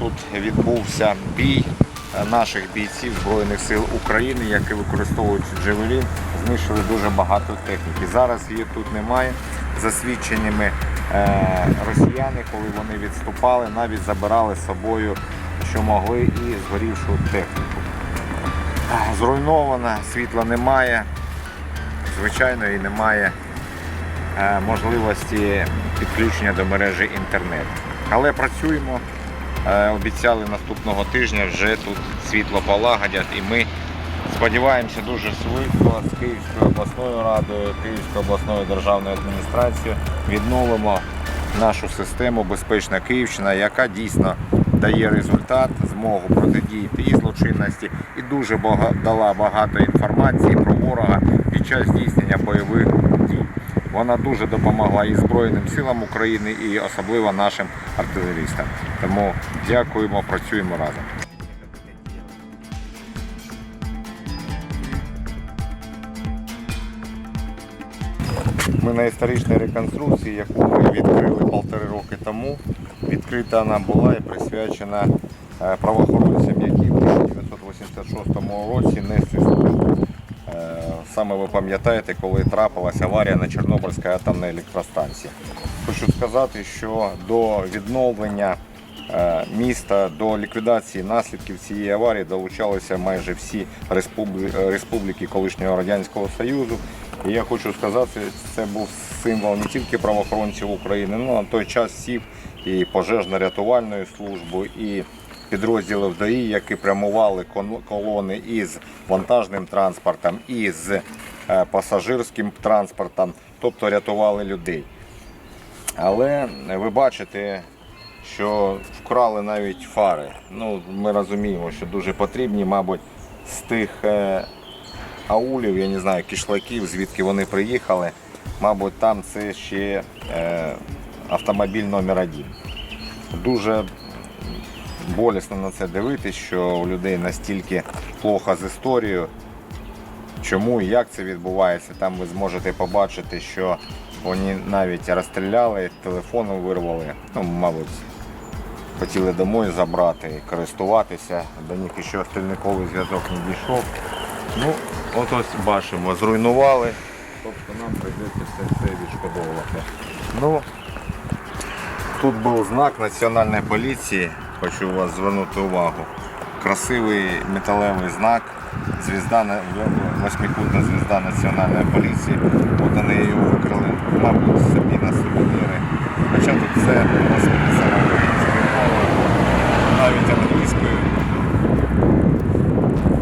тут відбувся бій наших бійців Збройних сил України, які використовують джевелін, знищили дуже багато техніки. Зараз її тут немає. Засвідченнями е, росіяни, коли вони відступали, навіть забирали з собою, що могли, і згорівшу техніку. Зруйнована, світла немає. Звичайно, і немає е, можливості підключення до мережі інтернет. Але працюємо. Е, Обіцяли наступного тижня вже тут світло полагодять і ми сподіваємося дуже швидко з Київською обласною радою, Київською обласною державною адміністрацією відновимо нашу систему Безпечна Київщина, яка дійсно дає результат, змогу протидіяти і злочинності, і дуже дала багато інформації про ворога під час здійснення бойових. Вона дуже допомогла і Збройним силам України, і особливо нашим артилерістам. Тому дякуємо, працюємо разом. Ми на історичній реконструкції, яку ми відкрили півтори роки тому. Відкрита вона була і присвячена е, правоохоронцям, які в 1986 році несли службу. Е, Саме ви пам'ятаєте, коли трапилася аварія на Чорнобильській атомній електростанції. Хочу сказати, що до відновлення е, міста, до ліквідації наслідків цієї аварії долучалися майже всі республіки колишнього Радянського Союзу. І я хочу сказати, це був символ не тільки правоохоронців України, але на той час сів і пожежно-рятувальної служби, і підрозділів ДАІ, які прямували колони із вантажним транспортом, і з е, пасажирським транспортом, тобто рятували людей. Але ви бачите, що вкрали навіть фари. Ну, ми розуміємо, що дуже потрібні, мабуть, з тих е, аулів, я не знаю, кишлаків, звідки вони приїхали. Мабуть, там це ще е, автомобіль номер один. Дуже болісно на це дивитися, що у людей настільки плохо з історією. Чому і як це відбувається, там ви зможете побачити, що вони навіть розстріляли, телефони вирвали. Ну, мабуть, хотіли домой забрати і користуватися. До них ще стільниковий зв'язок не дійшов. Ну, от ось бачимо, зруйнували. Тобто нам прийдеться все це відшкодовувати. Ну, тут був знак Національної поліції, хочу вас звернути увагу. Красивий металевий знак, звізда, восьмикутна звізда Національної поліції. От вони її викрили, мабуть, собі на сувеніри. Хоча тут мовою, навіть англійською.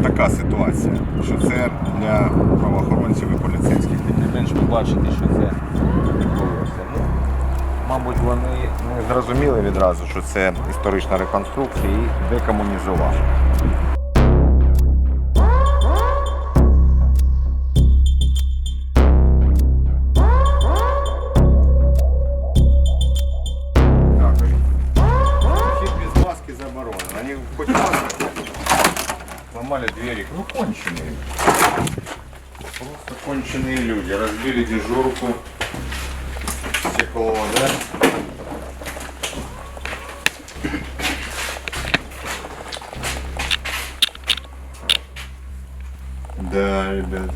Така ситуація, що це для правоохоронців і поліцейських. Тим не менш ви що це Мабуть, вони не зрозуміли відразу, що це історична реконструкція і декомунізували. Сломали двери. Ну, конченые. Просто конченые люди. Разбили дежурку. Стекло, да? Да, ребята.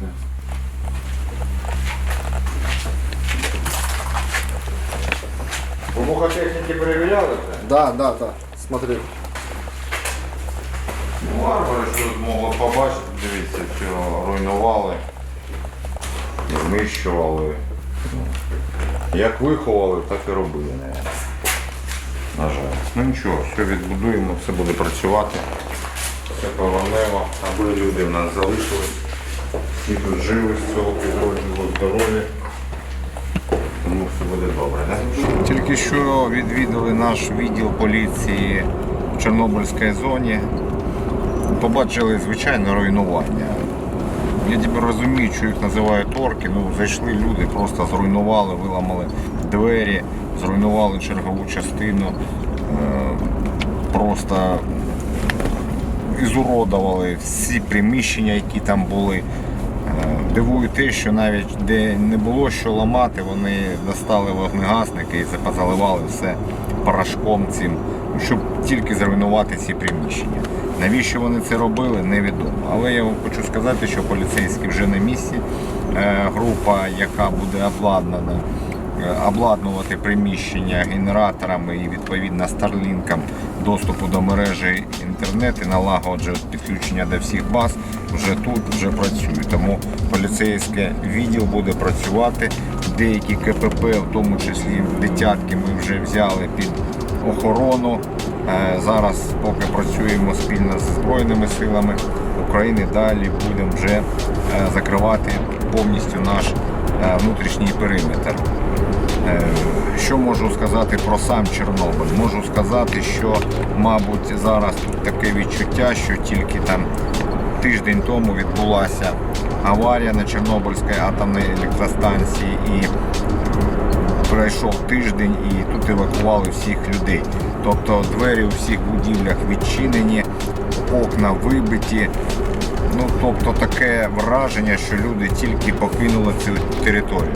Вибухотехніки перевіряли це? Да, да, да. Смотри. Варвари, що тут могли побачити, дивіться, що руйнували, знищували. Як виховали, так і робили, наверное. На жаль. Ну нічого, все відбудуємо, все буде працювати. Все повернемо, аби люди в нас залишились. Всі тут живі з цього підрозділу, здорові. Тому все буде добре. Да? Тільки що відвідали наш відділ поліції в Чорнобильській зоні побачили звичайне руйнування. Я тепер розумію, що їх називають орки. Ну, зайшли люди, просто зруйнували, виламали двері, зруйнували чергову частину, е, просто ізуродували всі приміщення, які там були. Е, Дивує те, що навіть де не було що ламати, вони достали вогнегасники і позаливали все порошком цим щоб тільки зруйнувати ці приміщення. Навіщо вони це робили, невідомо. Але я вам хочу сказати, що поліцейські вже на місці. Е, Група, яка буде обладнана, е, обладнувати приміщення генераторами і відповідно старлінкам доступу до мережі інтернет і налагоджують підключення до всіх баз, вже тут вже працює. Тому поліцейське відділ буде працювати. Деякі КПП, в тому числі дитятки, ми вже взяли під охорону. Е, Зараз, поки працюємо спільно з Збройними силами України, далі будемо вже е, закривати повністю наш е, внутрішній периметр. Що можу сказати про сам Чорнобиль? Можу сказати, що, мабуть, зараз тут таке відчуття, що тільки там тиждень тому відбулася аварія на Чорнобильській атомній електростанції і пройшов тиждень і тут евакували всіх людей. Тобто двері у всіх будівлях відчинені, окна вибиті. Ну, тобто таке враження, що люди тільки покинули цю територію.